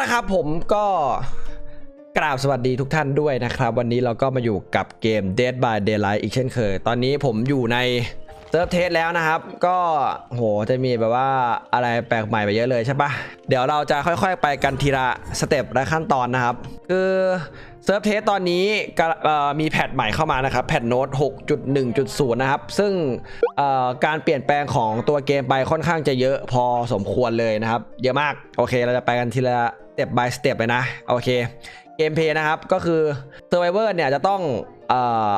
นะครับผมก็กราบสวัสดีทุกท่านด้วยนะครับ วันนี้เราก็มาอยู่กับเกม Dead by Daylight อีกเช่นเคย ตอนนี้ผมอยู่ใน เซิร์ฟเทสแล้วนะครับ ก็โหจะมีแบบว่าอะไรแปลกใหม่ไปเยอะเลยใช่ปะเดี๋ยวเราจะค่อยๆ ไปกันทีละสเต็ปและขั้นตอนนะครับ คือเซิร์ฟเทสตอนนี้มีแพทใหม่เข้ามานะครับ แพทโน้ต6.1.0 นะครับ ซึ่งการเปลี่ยนแปลงของตัวเกมไปค่อนข้างจะเยอะพอสมควรเลยนะครับ เยอะมาก โอเค เราจะไปกันทีละสเต็ป by สเต็ปเลยนะ โอเค เกมเพย์นะครับ ก็คือ Survivor เนี่ยจะต้องเอ่อ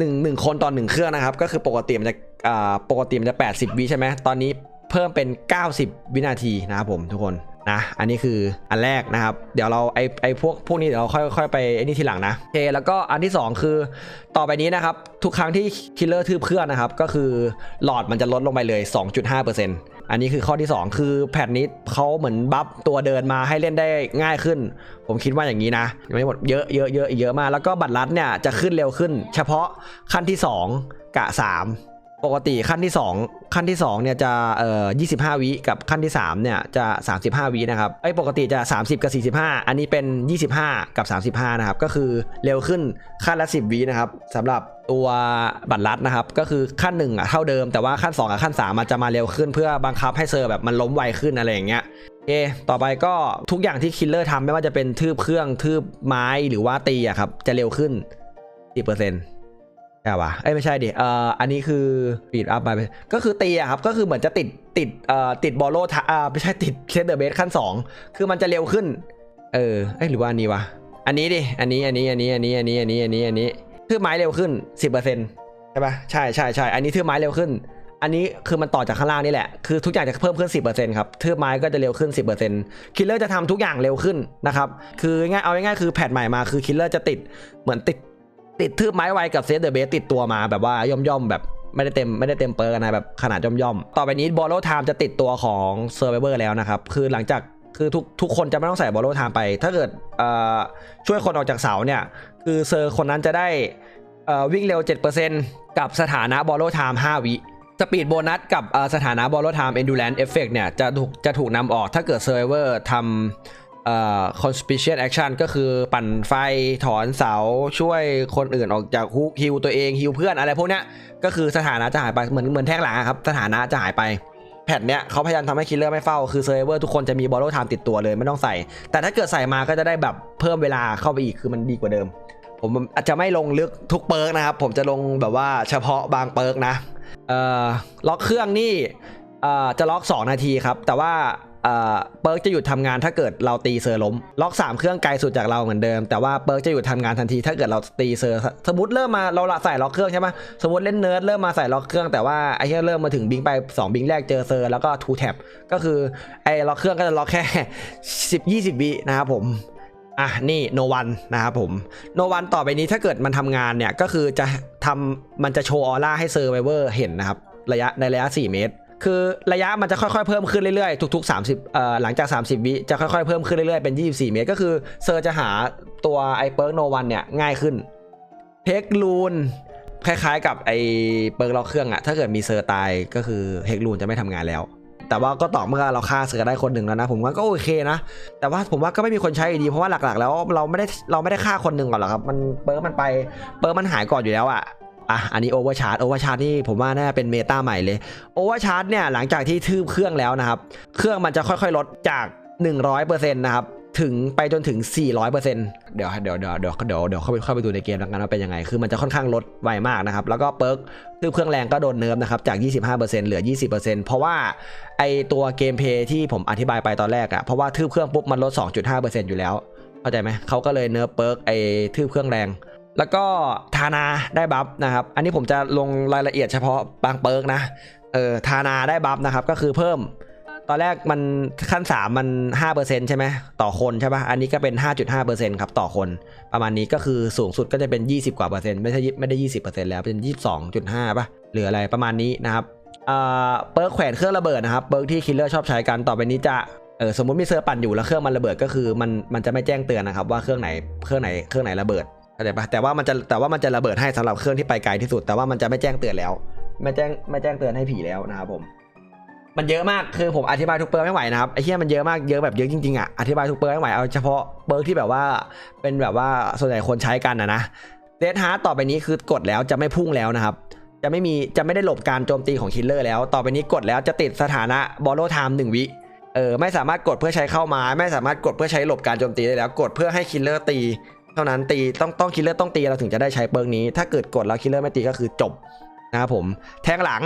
ปั่งหนไฟ1 1คนต่อ1เครื่องนะครับ ก็คือปกติมันจะอ่าปกติมันจะ 80 วิใช่ไหมตอนนี้เพิ่มเป็น 90 วินาทีนะครับผมทุกคนนะ อันนี้คืออันแรกนะครับ เดี๋ยวเราไอไอพวกพวกนี้เดี๋ยวเราค่อยค่อยไปไอ้นี่ทีหลังนะโอเคแล้วก็อันที่ 2 คือต่อไปนี้นะครับ ทุกครั้งที่คิลเลอร์ทืบเครื่องนะครับ ก็คือหลอดมันจะลดลงไปเลย 2.5%อันนี้คือข้อที่ 2 คือแพทนี้เขาเหมือนบัฟตัวเดินมาให้เล่นได้ง่ายขึ้น ผมคิดว่าอย่างนี้นะยังไม่หมดเยอะเยอะเยอะอีกเยอะมากแล้วก็บัตรลัดเนี่ยจะขึ้นเร็วขึ้น เฉพาะขั้นที่ 2 กะ 3 ปกติขั้นที่ 2 ขั้นที่2เนี่ยจะเอ่อ25 วิกับขั้นที่3เนี่ยจะ 35 วินะครับไอ้ปกติจะ 30 กับ 45 อันนี้เป็น 25 กับ 35 นะครับ ก็คือเร็วขึ้นขั้นละ 10 วินะครับสำหรับตัวบัตรลัดนะครับ ก็คือขั้น1อะเท่าเดิมแต่ว่าขั้น 2 กับขั้น 3 มันจะมาเร็วขึ้นเพื่อบังคับให้เซอร์แบบมันล้มไวขึ้นอะไรอย่างเงี้ยโอต่อไปก็ทุกอย่างที่คิลเลอร์ทำไม่ว่าจะเป็นทืบเครื่องทืบไม้หรือว่าตีอะครับจะเร็วขึ้น10% ใช่ปะเอ้ยไม่ใช่ดิเอ่ออันนี้คือปีดอัพไปก็คือตีอะครับ ก็คือเหมือนจะติดติดเอ่อติดบอลโลทอ่าไม่ใช่ติดเซตเดอร์เบสขั้น 2 คือมันจะเร็วขึ้น เออเอ้ยหรือว่าอันนี้วะ อันนี้ดิ อันนี้ อันนี้ อันนี้ อันนี้ อันนี้ อันนี้ อันนี้ อันนี้ทืบไม้เร็วขึ้น 10%ใช่ปะใช่ใช่ใช่ อันนี้ทืบไม้เร็วขึ้น อันนี้คือมันต่อจากข้างล่างนี่แหละ คือทุกอย่างจะเพิ่มขึ้น 10%ครับทืบไม้ก็จะเร็วขึ้น 10%คิลเลอร์จะทำทุกอย่างเร็วขึ้นนะครับ คือง่ายเอาง่ายๆคือแพทใหม่มาคือคิลเลอร์จะติดเหมือนติด ติดทืบไม้ไวกับเซตเดอะเบสติดตัวมาแบบว่าย่อมย่อมๆแบบไม่ได้เต็มไม่ได้เต็มเปิร์กนะแบบขนาดย่อมย่อมๆ ต่อไปนี้บอลโลไทม์จะติดตัวของเซอร์ไ o เ r อร์แล้วนะครับ คือหลังจากคือทุกทุกคนจะไม่ต้องใส่บอลโลไทม์ไป ถ้าเกิดเอ่อช่วยคนออกจากเสาเนี่ย คือเซอร์คนนั้นจะได้อ่อวิ่งเร็ว 7%กับสถานะบอลโลไทม์5 วิสปีดโบนัสกับสถานะบอลโลไทม์เอนดูแลนด์เอฟเฟกเนี่ยจะถูกจะถูกนำออกถ้าเกิดเซอร์ไ o เ r อร์ทำ เอ่อ conspicuous action ก็คือปั่นไฟถอนเสาช่วยคนอื่นออกจากฮุกฮิวตัวเองฮิวเพื่อนอะไรพวกเนี้ยก็คือสถานะจะหายไปเหมือนเหมือนแท่งหลังครับสถานะจะหายไปแพทเนี้ยเขาพยายามทำให้คิลเลอร์ไม่เฝ้า คือเซอร์เวอร์ทุกคนจะมีบอลโลไทม์ติดตัวเลยไม่ต้องใส่ แต่ถ้าเกิดใส่มาก็จะได้แบบเพิ่มเวลาเข้าไปอีกคือมันดีกว่าเดิม ผมอาจจะไม่ลงลึกทุกเปิร์กนะครับ ผมจะลงแบบว่าเฉพาะบางเปิร์กนะเอ่อล็อกเครื่องนี่เอ่อจะล็อก 2 นาทีครับ แต่ว่า เปิร์กจะหยุดทำงานถ้าเกิดเราตีเซอร์ล้ม ล็อก 3 เครื่องไกลสุดจากเราเหมือนเดิม แต่ว่าเปิร์กจะหยุดทำงานทันทีถ้าเกิดเราตีเซอร์ สมมติเริ่มมาเราละใส่ล็อกเครื่องใช่ไหมสมมติเล่นเนิร์ดเริ่มมาใส่ล็อกเครื่องแต่ว่าไอ้ที่เริ่มมาถึงบิงไป 2 บิงแรกเจอเซอร์แล้วก็ทูแท็บก็คือไอ้ล็อกเครื่องก็จะล็อกแค่ 10 20วินะครับผมอะนี่โนวันนะครับผมโนวันต่อไปนี้ถ้าเกิดมันทำงานเนี่ยก็คือจะทำมันจะโชว์ออร่าให้เซอร์ไวเวอร์เห็นนะครับระยะในระยะ 4 เมตร คือระยะมันจะค่อยๆเพิ่มขึ้นเรื่อยๆทุก ๆ 30เอ่อหลังจาก 30 วิจะค่อยๆเพิ่มขึ้นเรื่อยๆเป็น 24 เมตร ก็คือเซอร์จะหาตัวไอเปิร์กโนวันเนี่ยง่ายขึ้นเทคลูนคล้ายๆ กับไอเปิร์กล็อกเครื่องอะถ้าเกิดมีเซอร์ตายก็คือเฮกลูนจะไม่ทำงานแล้ว แต่ว่าก็ต่อเมื่อเราฆ่าเสือได้คนหนึ่งแล้วนะ ผมว่าก็โอเคนะ แต่ว่าผมว่าก็ไม่มีคนใช้ดี เพราะว่าหลักๆ แล้วเราไม่ได้เราไม่ได้ฆ่าคนหนึ่งก่อนหรอกครับ มันเปิร์กมันไปเปิร์กมันหายก่อนอยู่แล้วอะ อะอันนี้โอเวอร์ชาร์จโอเวอร์ชาร์จนี่ผมว่าน่าเป็นเมตาใหม่เลยโอเวอร์ชาร์จเนี่ยหลังจากที่ทืบเครื่องแล้วนะครับ เครื่องมันจะค่อยๆลดจาก 100%นะครับถึงไปจนถึง 400%เดี๋ยวเดี๋ยวเดี๋ยวเดี๋ยวเดี๋ยวเดี๋ยวเข้าไปเข้าไปดูในเกมแล้วกันว่าเป็นยังไง คือมันจะค่อนข้างลดไวมากนะครับ แล้วก็เปิร์กตืบเครื่องแรงก็โดนเนิร์ฟนะครับ จาก 25%เหลือ 20%เพราะว่าไอตัวเกมเพย์ที่ผมอธิบายไปตอนแรกอะเพราะว่าทืบเครื่องปุ๊บมันลด 2.5%อยู่แล้ว เข้าใจไหม เขาก็เลยเนิร์ฟเปิร์กไอทืบเครื่องแรง แล้วก็ทานาได้บัฟนะครับ อันนี้ผมจะลงรายละเอียดเฉพาะบางเปิร์กนะ เออทานาได้บัฟนะครับก็คือเพิ่ม ตอนแรกมันขั้น 3 มัน 5%ใช่ไหมต่อคนใช่ปะ่ะ อันนี้ก็เป็น 5.5%ครับต่อคนประมาณนี้ก็คือสูงสุดก็จะเป็น 20 กว่าเปอร์เซ็นต์ไม่ใช่ไม่ได้ 20%แล้วเป็น 22.5ป่ะหรืออะไรประมาณนี้นะครับเอ่อเปิร์กแขวนเครื่องระเบิดนะครับเปิร์กที่คิลเลอร์ชอบใช้กันต่อไปนี้จะเออสมมติมีเซอร์ปั่นอยู่แล้วเครื่องมันระเบิดก็คือมันมันจะไม่แจ้งเตือนนะครับว่าเครื่องไหนเครื่องไหนเครื่องไหนระเบิดาใจปะแต่ว่ามันจะแต่ว่ามันจะระเบิดให้สำหรับเครื่องที่ไปไกลที่สุด แต่ว่ามันจะไม่แจ้งเตือนแล้ว ไม่แจ้งไม่แจ้งเตือนให้ผีแล้วนะครับผม มันเยอะมากคือผมอธิบายทุกเปิร์ไม่ไหวนะครับไอ้เหี้ยมันเยอะมากเยอะแบบเยอะจริงๆอะอธิบายทุกเปิร์ไม่ไหวเอาเฉพาะเปิร์ที่แบบว่าเป็นแบบว่าส่วนใหญ่คนใช้กันนะนะเดทฮาร์ต่อไปนี้คือกดแล้วจะไม่พุ่งแล้วนะครับจะไม่มีจะไม่ได้หลบการโจมตีของคิลเลอร์แล้ว ต่อไปนี้กดแล้วจะติดสถานะบอลโลไทม์หนึ่งวิเออไม่สามารถกดเพื่อใช้เข้ามา ไม่สามารถกดเพื่อใช้หลบการโจมตีได้แล้ว กดเพื่อให้คิลเลอร์ตี เท่านั้นตีต้องต้องคิลเลอร์ต้องตีเราถึงจะได้ใช้เปิร์กนี้ ถ้าเกิดกดแล้วคิลเลอร์ไม่ตีก็คือจบนะครับผม แทงหลัง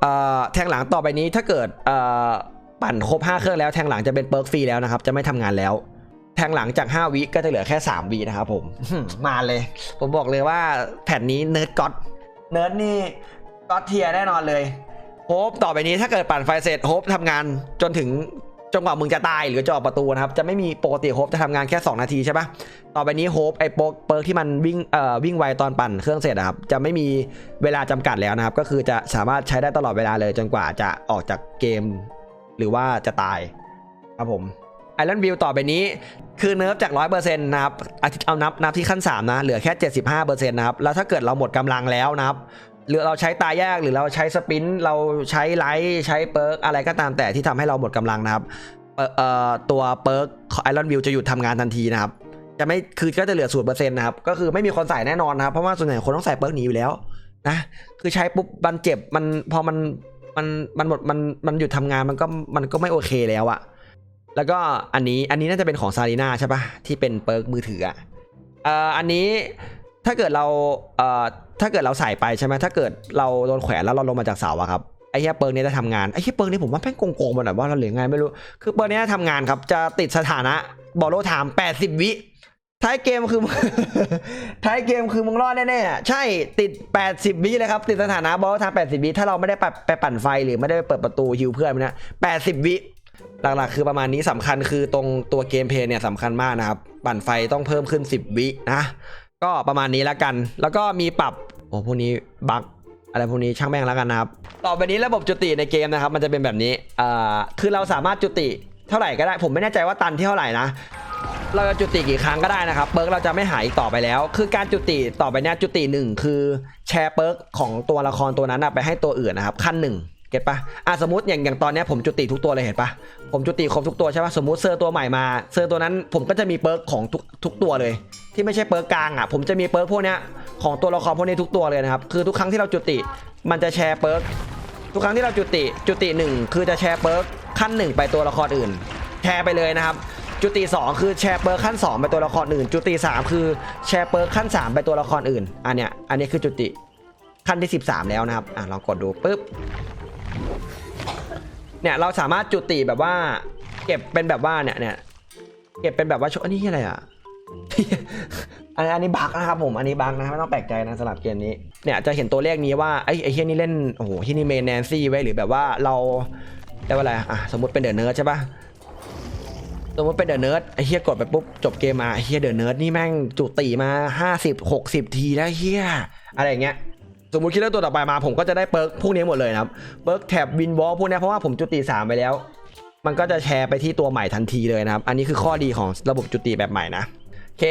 เอ่อแทงหลังต่อไปนี้ถ้าเกิดเอ่อปั่นครบ 5 เครื่องแล้วแทงหลังจะเป็นเปิร์กฟรีแล้วนะครับ จะไม่ทำงานแล้ว แทงหลังจาก 5 วิก็จะเหลือแค่ 3 วินะครับผมมาเลย ผมบอกเลยว่าแผ่นนี้เนิร์ดก็อดเนิร์ดนี่ก็อดเทียแน่นอนเลยโฮปต่อไปนี้ถ้าเกิดปั่นไฟเสร็จโฮปทำงานจนถึง จนกว่ามึงจะตายหรือจะออกประตูนะครับ จะไม่มีปกติโฮปจะทำงานแค่ 2 นาทีใช่ปะต่อไปนี้โฮปไอ้โป๊กเปิร์กที่มันวิ่งเอ่อวิ่งไวตอนปั่นเครื่องเสร็จครับจะไม่มีเวลาจำกัดแล้วนะครับ ก็คือจะสามารถใช้ได้ตลอดเวลาเลยจนกว่าจะออกจากเกม หรือว่าจะตายครับผมไอรอนวิวต่อไปนี้คือเนิร์ฟจาก 100%นะครับอาทิตย์เอานับนับที่ขั้น 3 นะ เหลือแค่ 75%นะครับ แล้วถ้าเกิดเราหมดกำลังแล้วนะครับ หรือเราใช้ตายแยกหรือเราใช้สปินเราใช้ไลท์ใช้เปิร์กอะไรก็ตามแต่ที่ทำให้เราหมดกำลังนะครับตัวเปิร์กไอรอนวิวจะหยุดทำงานทันทีนะครับจะไม่คือก็จะเหลือ0%นต์นะครับก็คือไม่มีคนใส่แน่นอนนะครับเพราะว่าส่วนใหญ่คนต้องใส่เปิร์กนี้อยู่แล้วนะคือใช้ปุ๊บมันเจ็บมันพอมันมันมันหมดมันมันหยุดทำงานมันก็มันก็ไม่โอเคแล้วอะแล้วก็อันนี้อันนี้น่าจะเป็นของซารีนาใช่ปะที่เป็นเปิร์กมือถืออะอันนี้ถ้าเกิดเราเอ่อ ถ้าเกิดเราใส่ไปใช่ไหมถ้าเกิดเราโดนแขวนแล้วเราลงมาจากเสาอะครับไอ้เหี้ยเปิร์กนี้จะทำงานไอ้เหี้ยเปิร์กนี้ผมว่าแม่งโกงๆไปหน่อยว่าเราเหลือไงไม่รู้ คือเปิร์กนี้ทำงานครับ จะติดสถานะบอลโลไทม์80วิท้ายเกมคือท้ายเกมคือมึงรอดแน่ๆอะใช่ติด 80วิเลยครับ ติดสถานะบอลโลไทม์80วิถ้าเราไม่ได้ไปไปปั่นไฟหรือไม่ได้เปิดประตูฮิวเพื่อนนนะ80วิหลักๆ คือประมาณนี้สำคัญคือตรงตัวเกมเพลย์เนี่ยสำคัญมากนะครับ ปั่นไฟต้องเพิ่มขึ้น 10 วินะ ก็ประมาณนี้แล้วกัน แล้วก็มีปรับ โอ้พวกนี้บั๊กอะไรพวกนี้ช่างแม่งแล้วกันนะครับ ต่อไปนี้ระบบจุติในเกมนะครับ มันจะเป็นแบบนี้อ่าคือเราสามารถจุติเท่าไหร่ก็ได้ ผมไม่แน่ใจว่าตันที่เท่าไหร่นะ เราจะจุติกี่ครั้งก็ได้นะครับ เปิร์กเราจะไม่หายอีกต่อไปแล้ว คือการจุติต่อไปเนี่ยจุติหนึ่งคือแชร์เปิร์กของตัวละครตัวนั้นไปให้ตัวอื่นนะครับ ขั้นหนึ่งเก็ตปะอะสมมติอย่างอย่างตอนนี้ผมจุติทุกตัวเลยเห็นปะผมจุติครบทุกตัวใช่ปะสมมติเซอร์ตัวใหม่มา เซอร์ตัวนั้นผมก็จะมีเปิร์กของทุกทุกตัวเลย ที่ไม่ใช่เปิร์กกลางอะ ผมจะมีเปิร์กพวกเนี้ย ของตัวละครพวกนี้ทุกตัวเลยนะครับ คือทุกครั้งที่เราจุติมันจะแชร์เปิร์กทุกครั้งที่เราจุติจุติหนึ่งคือจะแชร์เปิร์กขั้นหนึ่งไปตัวละครอื่น แชร์ไปเลยนะครับ จุติ 2 คือแชร์เปิร์กขั้น 2 ไปตัวละครอื่น จุติ 3 คือแชร์เปิร์กขั้น 3 ไปตัวละครอื่น อันเนี้ยอันนี้คือจุติขั้นที่ 13 แล้วนะครับอะลองกดดูปุ๊บเนี่ยเราสามารถจุติแบบว่า เก็บเป็นแบบว่าเนี่ยเนี่ยเก็บเป็นแบบว่าชอันนี้อะไรอะ อันนี้อันนี้บักนะครับผมอันนี้บักนะไม่ต้องแปลกใจนะสำหรับเกมนี้เนี่ยจะเห็นตัวเลขนี้ว่าไอ้ไอ้เฮียนี่เล่นโอ้โหที่นี่เมนแนนซี่ไว้หรือแบบว่าเราเรียกว่าอะไรอะสมมติเป็นเดอะเนิร์ดใช่ปะสมมติเป็นเดอะเนิร์ดไอ้เฮียกดไปปุ๊บจบเกมมาไอ้เฮียเดอะเนิร์ดนี่แม่งจุติมา 50 60 ทีแล้วเฮียอะไรอย่างเงี้ยสมมติคิดแล้วตัวต่อไปมาผมก็จะได้เปิร์กพวกนี้หมดเลยนะครับเปิร์กแท็บวินวอลพวกนี้เพราะว่าผมจุติ3ไปแล้ว มันก็จะแชร์ไปที่ตัวใหม่ทันทีเลยนะครับ อันนี้คือข้อดีของระบบจุติแบบใหม่นะโอเค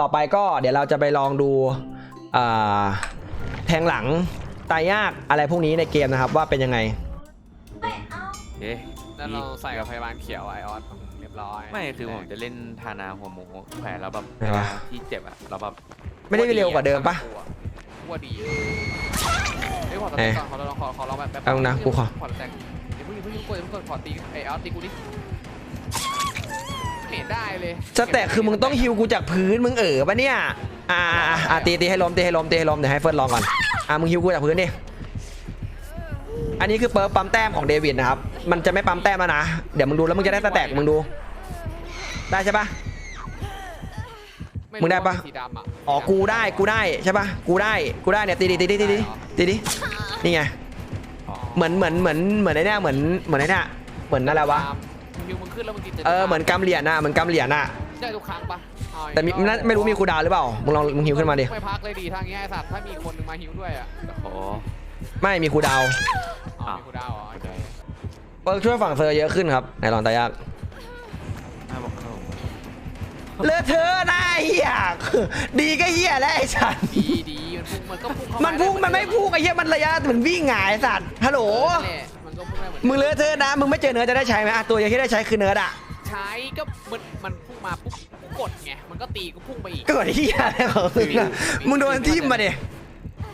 ต่อไปก็เดี๋ยวเราจะไปลองดูอ่าแทงหลังตายยากอะไรพวกนี้ในเกมนะครับว่าเป็นยังไงเอ๊ะแล้วเราใส่กับพยาบาลเขียวไอออสเรียบร้อยไม่คือผมจะเล่นทานาหัวหมูแขวนแล้วแบบไม่วะที่เจ็บอะแล้วแบบไม่ได้เร็วกว่าเดิมปะว่าดีเฮ้ยขอตัวก่อนขอลองขอขอลองแบบแบบเอานะกูขอขอแตกเดี๋ยวเพิ่งเพิ่งกดเพิ่งกดขอตีไอออสตีกูดิ เห็นได้เลยสแต็กคือมึงต้องฮิวกูจากพื้นมึงเอ๋อปะเนี่ยอ่าอ่าอ่าตีตีให้ล้มตีให้ล้มตีให้ล้มเดี๋ยวให้เฟิร์นลองก่อนอ่ามึงฮิวกูจากพื้นดิอันนี้คือเปิร์ปั๊มแต้มของเดวิดนะครับมันจะไม่ปั๊มแต้มแล้วนะเดี๋ยวมึงดูแล้วมึงจะได้สแต็กมึงดู ได้ใช่ปะไม่มึงได้ปะรู้ว่าสีดำอะอ๋อกูได้กูได้ใช่ปะกูได้กูได้เนี่ยตีดิตีดิตีดิตีดินี่ไงเหมือนเหมือนเหมือนเหมือนไอ้เนี่ยเหมือนเหมือนไอ้เนี่ยเหมือนอะไรวะฮิวมึง ขึ้นแล้วมึงกินเออเหมือนกำเหรียญน่ะเหมือนกำเหรียญน่ะใช่ทุกครั้งปะเอาอีกแต่มีน่าไม่รู้มีคูลดาวน์หรือเปล่ามึงลองมึงฮิวขึ้นมาดิไม่พักเลยดีทางนี้ไอ้สัตว์ถ้ามีคนหนึงมาฮิวด้วยอะโอ้โหไม่มีคูลดาวน์อ๋อมีกูดาวเหรอโอเคเปิร์กช่วยฝั่งเซอร์เยอะขึ้นครับในลองตายากน่าบอกเข้าเลอะเทอะนะไอ้เฮียดีก็เฮียแล้วไอ้สัตว์ดีดีมันพุ่งมันก็พุ่งเข้ามันพุ่งมันไม่พุ่งไอ้เฮียมันระยะเหมือนวิ่งไงไอ้สัตว์ฮัลโหลนั่นแหละ มันก็พุ่งได้เหมือนมึงเลอะเทอะนะมึงไม่เจอเนื้อจะได้ใช้ไหมอะตัวอย่างที่ได้ใช้คือเนื้ออะใช้ก็มันมันพุ่งมาปุ๊บกูกดไงมันก็ตีกูพุ่งไปอีก ก็กดที่อะไรของมึงอะมึงโดนทิ่มมาดิ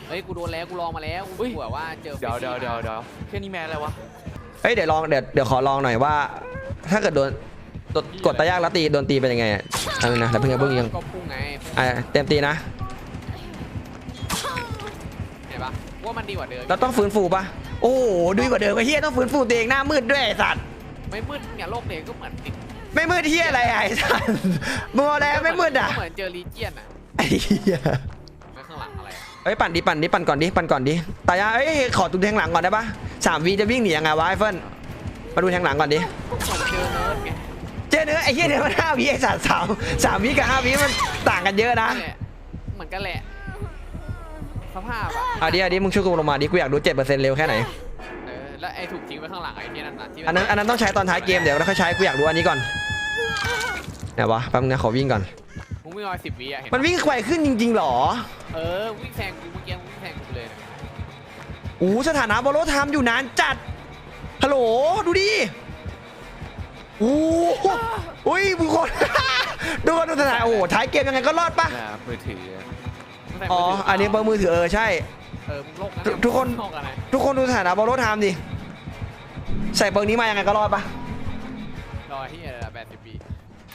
เฮ้ยกูโดนแล้วกูลองมาแล้วกูกลัวว่าเจอเดี๋ยวเดี๋ยวเดี๋ยวเดี๋ยวแค่นี้แมนอะไรวะเฮ้ยเดี๋ยวลองเดี๋ยวเดี๋ยวขอลองหน่อยว่า ถ้าเกิดโดนกดกดตะยากแล้วตีโดนตีเป็นยังไงอะเอานะแต่เพิ่งเพิ่งยังก็พุ่งไงอะเต็มตีนะเห็นปะว่ามันดีกว่าเดิมเราต้องฟื้นฟูปะ โอ้โหดีกว่าเดิมไอ้เฮียต้องฟื้นฟูตัวเองหน้ามืดด้วยไอ้สัตว์ไม่มืดเนี่ยโลกเด็กก็เหมือนติดไม่มืดเฮียอะไรอะไอ้สัตว์มึงเอาอะไรไม่มืดอะก็เหมือนเจอลีเจียนอะไอ้เหี้ยแล้วข้างหลังอะไรอะเอ้ยปั่นดิปั่นดิปั่นก่อนดิปั่นก่อนดิตายาเอ้ยขอตุนแทงหลังก่อนได้ปะสามวีจะวิ่งหนียังไงวะไอ้เฟิร์นมาดูแทงหลังก่อนดิผมเจอเนิร์ดไงเจอเนื้อไอ้เหี้ยเนื้อมันห้าวีไอ้สัตว์สามสามวีกับห้าวีมันต่างกันเยอะนะ นั่นแหละเหมือนกันแหละ สภาพอะอะดิอะดิมึงช่วยกูลงมาดิกูอยากดูเจ็ดเปอร์เซ็นต์เร็วแค่ไหนเออแล้วไอ้ถูกทิ้งไว้ข้างหลังไอ้ที่นั่นน่ะที่อันนั้นอันนั้นต้องใช้ตอนท้ายเกมเดี๋ยวเราค่อยใช้กูอยากดูอันนี้ก่อนไหนวะแป๊บนึงนะขอวิ่งก่อน มึงวิ่งมาสิบวิอะเห็นมันวิ่งไวขึ้นจริงๆหรอเออวิ่งแซงกูเมื่อกี้มึงวิ่งแซงกูเลยนะอู้สถานะบอลโลไทม์อยู่นานจัดฮัลโหลดูดิอู้อุ้ยมึงคน ดูดูสถานะโอ้โหท้ายเกมยังไงก็รอดปะ นะมือถือ มึงแซงอ๋อ มืถือันนี้เบอร์มือถือเออใช่ เออมึงโลกนะทุกทุกคน โลกอะไรทุกคนดูสถานะบอลโลไทม์ดิ ใส่เบอร์นี้มายังไงก็รอดปะรอที่อะไรแปดสิบวิ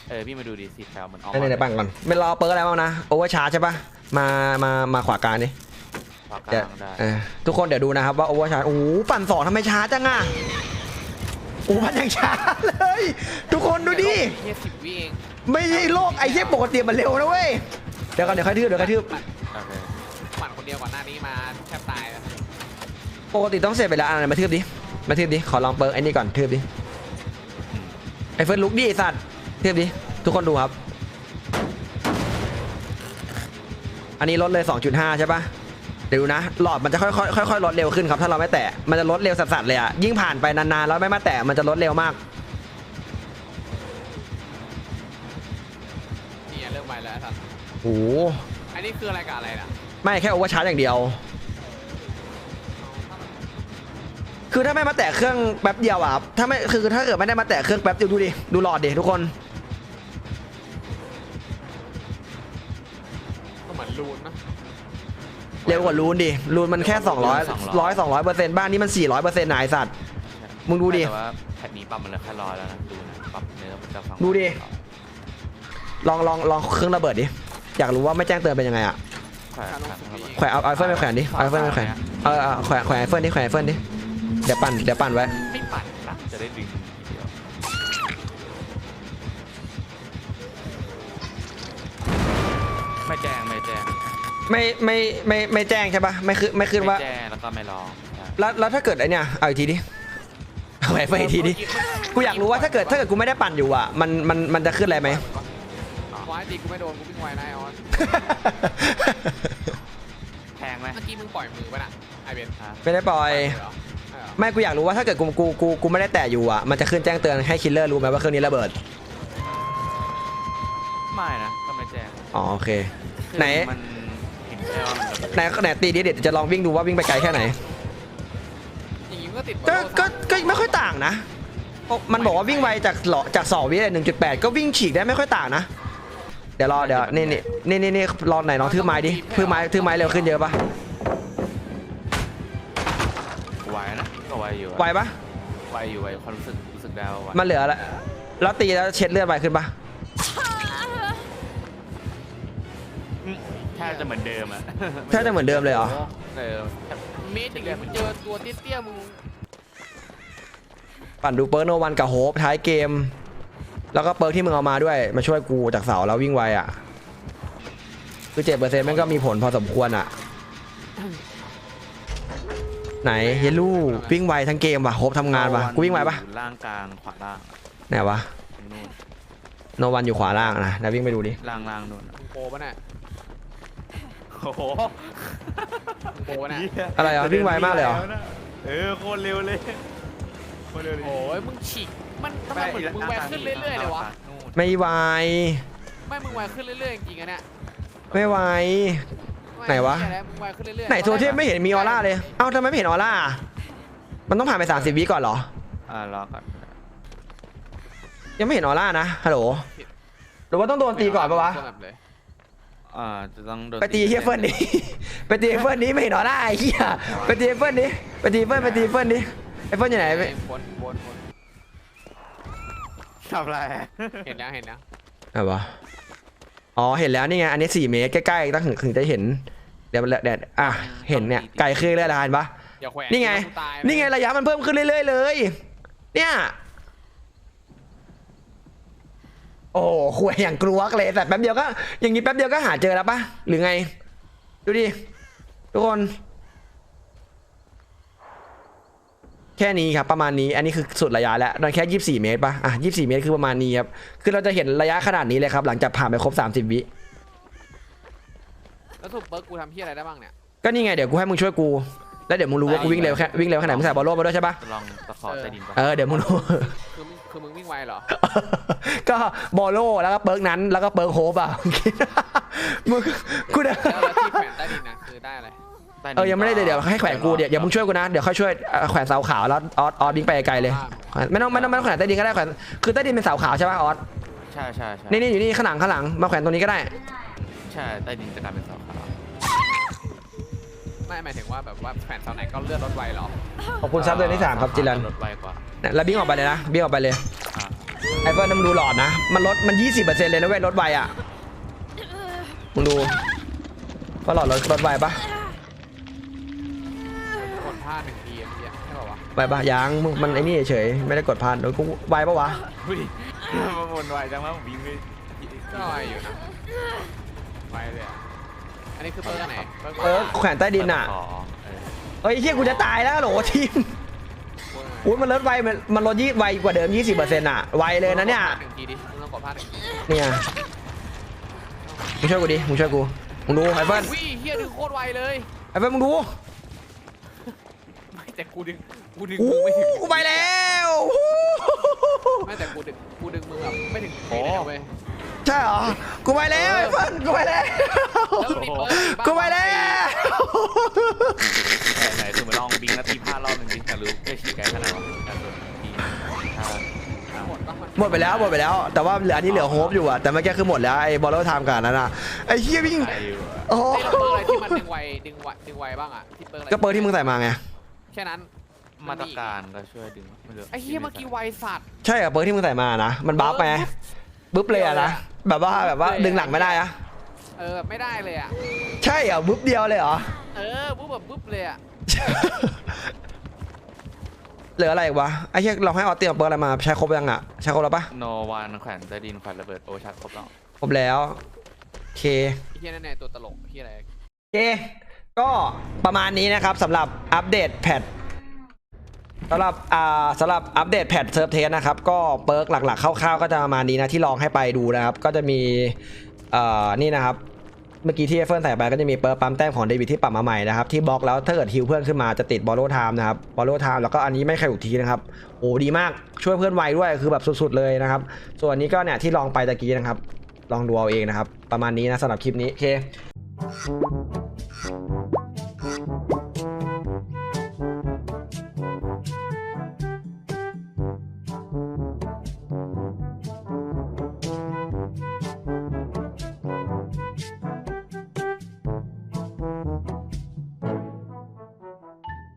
เออพี่มาดูดิสีแถวมันออกเดี๋ยวเดี๋ยวปั่นก่อนไม่รอเปิร์อะไรบ้างนะ โอเวอร์ชาร์จใช่ปะมามามาขวากลางดิขวากเดี๋ยวลางได้เออทุกคนเดี๋ยวดูนะครับว่าโอเวอร์ชาร์จโอ้โหปั่นสองทำไมช้าจังอะโอ้โหปั่นยังช้าเลย ทุกคนดูดิ แค่สิบวิเองไม่ใช่โลกไอ้เหี้ยปกติมันเร็วนะเว้ย เดี๋ยวก่อนเดี๋ยวค่อยทืบเดี๋ยวค่อยทืบปั่น โอเคปั่นคนเดียวก่อนหน้านี้มาแทบตายแล้วปกติต้องเสร็จไปแล้วอันมาทืบดิมาทืบดิขอลองเปิร์ไอ้นี่ก่อนทืบดิไอ้เฟิร์นลุกดิไอ้สัตว์ทืบดิทุกคนดูครับ อันนี้ลดเลย 2.5 ใช่ปะเดี๋ยวดูนะหลอดมันจะค่อยๆค่อยๆลดเร็วขึ้นครับถ้าเราไม่แตะมันจะลดเร็วสัสๆเลยอะยิ่งผ่านไปนานๆแล้วไม่มาแตะมันจะลดเร็วมากนี่เริ่มไปแล้วท่านโอ้โหอั นนี้คืออะไรกับอะไรน่ะไม่แค่โอเวอร์ชาร์จอย่างเดียว คือถ้าไม่มาแตะเครื่องแป๊บเดียวอะครับถ้าไม่คือถ้าเกิดไม่ได้มาแตะเครื่องแป๊บเดียวดูดิดูหลอดดิทุกคนก็เหมือนลูนนะเร็วกว่ารูนดิรูนมันแค่ 200 100 200เปอร์เซ็นต์บ้านนี้มัน 400เปอร์เซ็นต์นายสัตว์มึงดูดิ แต่ว่าแพทนี้ปรับมันเหลือแค่ร้อยแล้วนะดูนะปรับเนื้อมันจะฟังดูดิ ลองลองลองเครื่องระเบิดดิ อยากรู้ว่าไม่แจ้งเตือนเป็นยังไงอะแขวนแขวนข้างบนแขวนเอาเอาไอเฟิร์นไปแขวนดิเอาไอเฟิร์นไปแขวนเออเออแขวนแขวนไอเฟิร์นดิแขวนไอเฟิร์นดิเดี๋ยวปั่นเดี๋ยวปั่นไว้ไม่ปั่นนะจะได้ดึงทีเดียวไม่แจ้งไม่แจ้งไม่ไม่ไม่ไม่แจ้งใช่ปะไม่คือไม่ขึ้นว่า ไม่แจ้งแล้วก็ไม่ร้องใช่แล้วแล้วถ้าเกิดไอเนี่ยเอาอีกทีดิเอาไอเฟิร์นอีกทีดิกูอยากรู้ว่าถ้าเกิดถ้าเกิดกูไม่ได้ปั่นอยู่อะมันมันมันจะขึ้นอะไรไหมวาย ตีกูไม่โดนกูวิ่งไวนะไอออนแพงไหมเมื่อกี้มึงปล่อยมือป่ะน่ะไอเบนฮะไม่ได้ปล่อย เหรอใช่เหรอไม่กูอยากรู้ว่าถ้าเกิดกูกูกูกูไม่ได้แตะอยู่อะมันจะขึ้นแจ้งเตือนให้คิลเลอร์รู้ไหมว่าเครื่องนี้ระเบิดไม่นะก็ไม่แจ้งอ๋อโอเคคือไหนมันเห็นแค่ว่ามันระเบิดไหนไหนตีดิเดี๋ยวจะลองวิ่งดูว่าวิ่งไปไกลแค่ไหนอย่างงี้มึงก็ติดก็บอลโลก็ก็ไม่ค่อยต่างนะโอ้มันบอกว่าวิ่งไวจากหลอจากสองวิหนึ่งจุดแปดก็วิ่งฉีกได้ไม่ค่อยต่างนะ เดี๋ยวรอเดี๋ยวนี่นี่นี่นี่นี่รอไหนลองทืบไม้ดิทืบไม้ทืบไม้เร็วขึ้นเยอะปะไวนะก็ไวอยู่อะไวปะไวอยู่ไวความรู้สึกรู้สึกได้ว่าไวมันเหลือละแล้วตีแล้วเช็ดเลือดไวขึ้นปะอืมแทบจะเหมือนเดิมอะแทบจะเหมือนเดิมเลยเหรอเออแทบเมตรอย่างงี้มึงเจอตัวเตี้ยๆมึงปั่นดูเปิร์โนวันกับโฮปท้ายเกม แล้วก็เปิร์กที่มึงเอามาด้วยมาช่วยกูจากเสาแล้ววิ่งไวอะคือเจ็ดเปอร์เซ็นต์มันก็มีผลพอสมควรอะ ไหนเฮลูวิ่งไวทั้งเกมว่ะโฮปทำงานว่ะกูวิ่งไวปะอยู่ล่างกลางขวาล่างไหนวะนู่นโนวันอยู่ขวาล่างนะนะวิ่งไปดูดิล่างล่างนู่นอะมึงโปรป่ะน่ะโอ้โหมึงโปรป่ะน่ะอะไรอะวิ่งไวมากเลยเหรอเออโคตรเร็วเลยโคตรเร็วเลยโอ้ยมึงฉีก มันทำไมเหมือนมึงไวขึ้นเรื่อยๆเลยวะนู่นไม่ไวไม่มึงไวขึ้นเรื่อยๆจริงๆอะเนี่ยไม่ไวไหนวะม่ด้มึงไวขึ้นเรื่อยๆไหนโซเทียมไม่เห็นมีออร่าเลย เอ้าทำไมไม่เห็นออร่า มันต้องผ่านไป 30 วิก่อนเหรอ อ่ารอก่อนยังไม่เห็นออร่านะฮัลโหลหรือว่าต้องโดนตีก่อนปะวะตัวแบบเลยอ่าจะต้องโดนไปตีเฮียเฟิร์นดิ ไปตีเฟิร์นนี้ไม่เห็นออร่าไอ้เหี้ยไปตีเฟิร์นนี้ไปตีเฟิร์นไปตีเฟิร์นนี้ไอ้เฟิร์นอยู่ไหนไปบนบนบน ทำอะไรเห็นแล้วเห็นแล้วไหนวะอ๋อเห็นแล้วนี่ไงอันนี้สี่เมตรใกล้ๆตั้งถึงถึงจะเห็นเดี๋ยวเดี๋ยวอะเห็นเนี่ยไกลขึ้นเรื่อยๆแล้วเห็นปะอย่าแขวนนี่ไงกูตายนี่ไงระยะมันเพิ่มขึ้นเรื่อยๆเลย เนี่ย โอ้โหคุยอย่างกลัวเลยแต่แป๊บเดียวก็ อย่างนี้แป๊บเดียวก็หาเจอแล้วปะหรือไง ดูดิทุกคน แค่นี้ครับประมาณนี้อันนี้คือสุดระยะแล้วนั่นแค่ 24 เมตรปะอะ 24 เมตรคือประมาณนี้ครับคือเราจะเห็นระยะขนาดนี้เลยครับ หลังจากผ่านไปครบ 30 วิแล้วสรุปเบิร์กกูทำพี่อะไรได้บ้างเนี่ยก็นี่ไงเดี๋ยวกูให้มึงช่วยกู แล้วเดี๋ยวมึงรู้ว่ากูวิ่งเร็วแค่วิ่งเร็วขนาดไหนมึงใส่บอลโลกมาด้วยใช่ปะจะลองตะขอใต้ดินปะเออเดี๋ยวมึงรู้ คือมึงคือมึงวิ่งไวเหรอ ก็บอลโลแล้วก็เปิร์กนั้นแล้วก็เปิร์กโฮปอะมึงกูเด แล้วแล้วที่แขวนใต้ดินนะคือได้อะไรใต้ดินเออยังไม่ได้เดี๋ยวเดี๋ยวให้แขวนกูเดี๋ยวอย่ามึงช่วยกูนะเดี๋ยวค่อยช่วยเอ่อแขวนเสาขาวแล้วออสออสบิงไปไกลเลยไม่ต้องไม่ต้องไม่ต้องแขวนใต้ดินก็ได้แขวนคือใต้ดินเป็นเสาขาวใช่ป่ะออสใช่ใช่ใช่นี่นี่อยู่นี่ข้างหลังข้างหลังมาแขวนตรงนี้ก็ได้ใช่ใต้ดินจะกลายเป็นเสาขาวไม่หมายถึงว่าแบบว่าแขวนเสาไหนก็เลื่อนรถไวเหรอขอบคุณซับเดือนที่สามครับจิรันรถไวกว่าเนี่ยแล้วบิงออกไปเลยนะบิงออกไปเลยอ่าไอ้เฟิร์นมึงดูหลอดนะ มันลดมันยี่สิบเปอร์เซ็นต์เลยนะเว้ยลดไวอะมึงดูว่าหลอดลดลดไวปะกด พลาดหนึ่งทีเมื่อกี้ใช่ป่าวะไวปะยังมึงมันไอ้นี่เฉยๆไม่ได้กดพานโดยกูไวปะวะอุ้ยมาวนไวจังว่าผมวิ่งไม่ก็ไวอยู่นะไวเลยอะอันนี้คือเบิร์กอันไหนเบิร์กเออแขวนใต้ดินอะขอเออเฮ้ยเฮียกูจะตายแล้วโหลทีมอุ้ยมันลดไวมันมันลดยี่ไวกว่าเดิม 20%อะไวเลยนะเนี่ยหนึ่งทีดิมึงต้องกดพลาดหนึ่งทีเนี่ยมึงช่วยกูดิมึงช่วยกูมึงดูไอ้เฟิร์นวิเฮียดึงโคตรไวเลยไอ้เฟิร์นมึงดูไม่ แต่กูดึงกูดึงอู้มึงไม่ถึงกูไปแล้วไม่แต่กูดึงกูดึงมึงแบบไม่ถึงทีเลยนะเว้ยใช่เหรอ กูไปแล้วไอ้เฟิร์นกูไปแล้ว แล้วมันมีเบิร์กอีบ้างกูไปแล้ว ไหนไหนคือมาลองบิงแล้วตีพลาดรอบหนึ่งดิอยากรู้ได้ฉีกไกลขนาดไหนการโดนทีถ้าหมดปะมันหมดไปแล้วหมดไปแล้ว แต่ว่าเหลืออันนี้เหลือโฮปอยู่อะแต่เมื่อกี้คือหมดแล้วไอ้บอลเลอร์ไทม์กันนั้นอะไอ้เฮียวิ่งไกลอยู่อะโอ้โหไอ้เบิร์กอะไรที่มันดึงไวดึงไวดึงไวบ้างอะที่เบิร์กอะไรก็เปิดที่มึงใส่มาไง แค่นั้นมาตรการก็ช่วยดึงไม่รู้ไอ้เฮียเมื่อกี้ไวสัตว์ใช่อะเปิดที่มึงใส่มานะ มันบัฟไงบึ๊บเลยอะนะแบบว่าแบบว่าดึงหลังไม่ได้อะเออแบบไม่ได้เลยอะใช่เหรอบึ๊บเดียวเลยเหรอเออปุ๊บแบบปุ๊บเลยอะเหลืออะไรอีกวะไอ้เหี้ยเราให้ออสเตรียมเปิดอะไรมาใช้ครบยังอะใช้ครบแล้วปะโนวันแขวนใต้ดินแขวนระเบิดโอชัดครบแล้วครบแล้วโอเคไอ้เฮียนั่นแน่ตัวตลกไอ้เฮียอะไรโอเค ก็ประมาณนี้นะครับสำหรับอัปเดตแพทสำหรับอ่าสำหรับอัปเดตแพทเซิร์ฟเทสนะครับก็เปิร์กหลักๆคร่าวๆก็จะประมาณนี้นะที่ลองให้ไปดูนะครับ ก็จะมีเอ่อนี่นะครับเมื่อกี้ที่เอฟเฟิร์นใส่ไปก็จะมีเปิร์ปั๊มแต้มของเดวิดที่ปรับมาใหม่นะครับที่บล็อกแล้วถ้าเกิดฮิวเพื่อนขึ้นมาจะติดบอลโลไทม์นะครับบอลโลไทม์แล้วก็อันนี้ไม่ใครถูกทีนะครับโอ้ดีมากช่วยเพื่อนไวด้วยคือแบบสุดๆเลยนะครับ ส่วนนนี้ก็เนี่ยที่ลองไปตะกี้นะครับ ลองดูเอาเองนะครับ ประมาณนี้นะสำหรับคลิปนี้โอเค